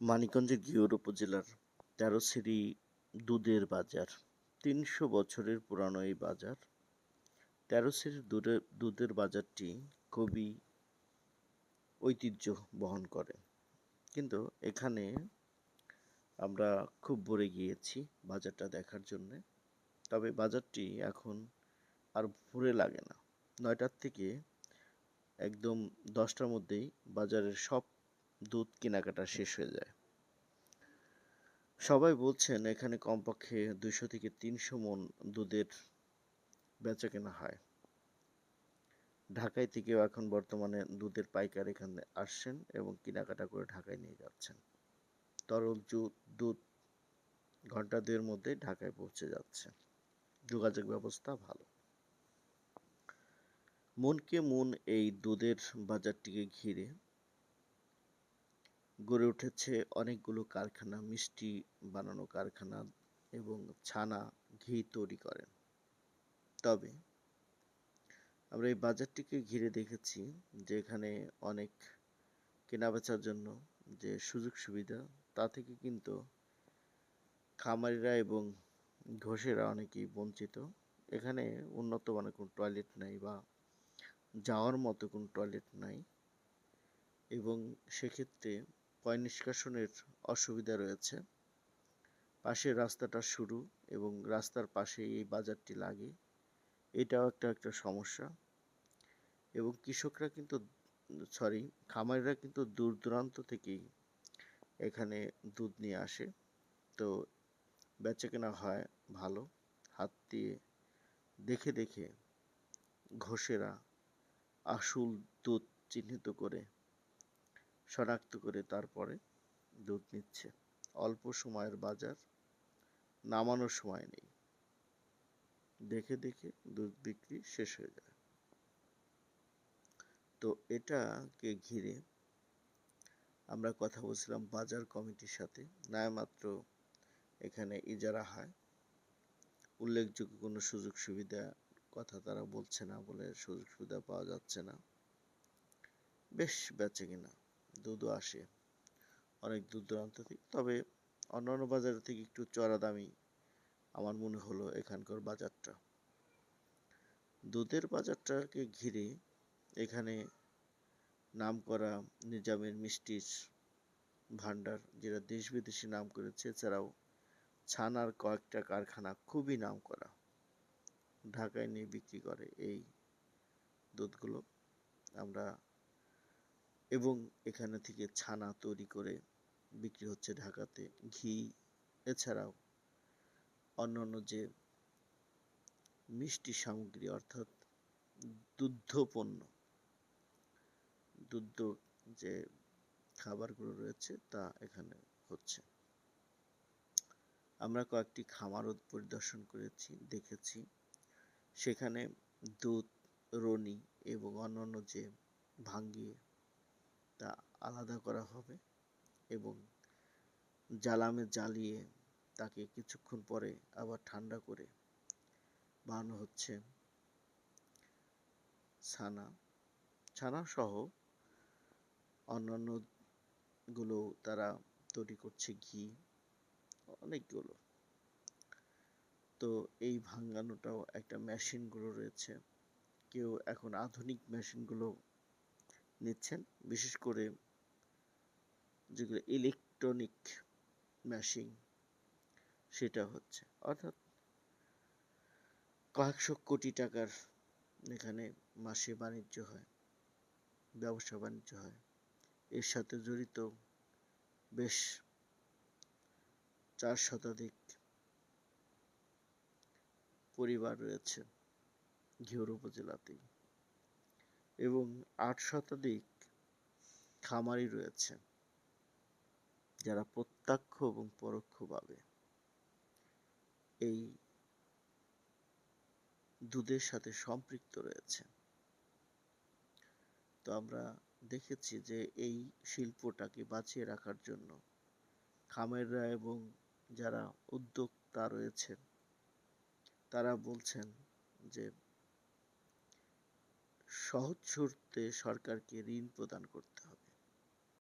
মানিকগঞ্জের ঘিওর উপজেলার তেরোশ্রী দুধের বাজার। তিনশো বছরের পুরানো এই বাজার। তেরোশ্রীর দুধের দুধের বাজারটি খুবই ঐতিহ্য বহন করে। কিন্তু এখানে আমরা খুব ভরে গিয়েছি বাজারটা দেখার জন্যে। তবে বাজারটি এখন আর ভরে লাগে না। নয়টার থেকে একদম দশটার মধ্যেই বাজারের সব দুধ কেনাকাটা শেষ হয়ে যায়। সবাই বলছেন এখানে কমপক্ষে দুইশো থেকে তিনশো মন দুধের বেচা কেনা হয়। ঢাকায় থেকেও এখন বর্তমানে দুধের পাইকার এখানে আসছেন এবং কেনাকাটা করে ঢাকায় নিয়ে যাচ্ছেন। তরল দুধ ঘণ্টা দুয়ের মধ্যে ঢাকায় পৌঁছে যাচ্ছে। যোগাযোগ ব্যবস্থা ভালো। মনকে মন এই দুধের বাজারটিকে ঘিরে গড়ে উঠেছে অনেকগুলো কারখানা, মিষ্টি বানানো কারখানা এবং ছানা, ঘি তৈরি করেন। তবে আমরা এই বাজারটিকে ঘিরে দেখেছি যে এখানে অনেক কেনাবেচার জন্য যে সুযোগ সুবিধা, তা থেকে কিন্তু খামারিরা এবং ঘোষেরা অনেকেই বঞ্চিত। এখানে উন্নত মানের কোনো টয়লেট নাই বা যাওয়ার মতো কোনো টয়লেট নাই এবং সেক্ষেত্রে পয় নিষ্কাশনের অসুবিধা রয়েছে। পাশের রাস্তাটা শুরু এবং রাস্তার পাশে এই বাজারটি লাগে। এটাও একটা একটা সমস্যা। এবং কৃষকরা কিন্তু, সরি, খামারিরা কিন্তু দূর দূরান্ত থেকেই এখানে দুধ নিয়ে আসে। তো বেচা কেনা হয় ভালো। হাত দিয়ে দেখে দেখে ঘোষেরা আসল দুধ চিহ্নিত করে শনাক্ত করে তারপরে দুধ নিচ্ছে। অল্প সময়ের বাজার, নামানোর সময় নেই। দেখে দেখে দুধ বিক্রি শেষ হয়ে যায়। তো এটাকে ঘিরে আমরা কথা বলছিলাম বাজার কমিটির সাথে। মাত্র এখানে ইজারা হয়। উল্লেখযোগ্য কোনো সুযোগ সুবিধা কথা তারা বলছে না বলে সুযোগ সুবিধা পাওয়া যাচ্ছে না। বেশ বেচে কিনা। দুধও আসে। অনেক দূর দূরান্ত থেকে। তবে অন্যান্য বাজার থেকে একটু চড়া দামি আমার মনে হলো এখানকার বাজারটা। দুধের বাজারটাকে ঘিরে এখানে নাম করা নিজামের মিষ্টির ভান্ডার যেটা দেশ বিদেশি নাম করেছে, এছাড়াও ছানার কয়েকটা কারখানা খুবই নাম করা ঢাকায় নিয়ে বিক্রি করে এই দুধগুলো। আমরা এবং এখানে থেকে ছানা তৈরি করে বিক্রি হচ্ছে ঢাকাতে। ঘি, এছাড়াও অন্যান্য যে মিষ্টি সামগ্রী, অর্থাৎ দুগ্ধ পণ্য দুগ্ধ যে খাবারগুলো রয়েছে তা এখানে হচ্ছে। আমরা কয়েকটি খামারও পরিদর্শন করেছি, দেখেছি। সেখানে দুধ, রনি এবং অন্যান্য যে ভাঙ্গিয়ে তা আলাদা করা হবে এবং জ্বালামে জ্বালিয়ে তাকে কিছুক্ষণ পরে আবার ঠান্ডা করে বানানো হচ্ছে ছানা। ছানা সহ অন্যান্যগুলো তারা তৈরি করছে ঘি, অনেকগুলো। তো এই ভাঙানোটাও একটা মেশিনগুলো রয়েছে। কেউ এখন আধুনিক মেশিনগুলো নিচ্ছেন, বিশেষ করে যেগুলো ইলেকট্রনিক মেশিন সেটা হচ্ছে। অর্থাৎ কয়েকশো কোটি টাকার এখানে মাসে বাণিজ্য হয়, ব্যবসা বাণিজ্য হয়। এর সাথে জড়িত বেশ চার শতাধিক পরিবার রয়েছে ঘিওর উপজেলাতেই। এবং আট শতাধিক খামারি রয়েছে, যারা প্রত্যক্ষ এবং পরোক্ষভাবে এই দুধের সাথে সম্পৃক্ত রয়েছে। তো আমরা দেখেছি যে এই শিল্পটাকে বাঁচিয়ে রাখার জন্য খামেররা এবং যারা উদ্যোক্তা রয়েছেন, তারা বলছেন যে সহজ শর্তে সরকারকে ঋণ প্রদান করতে হবে।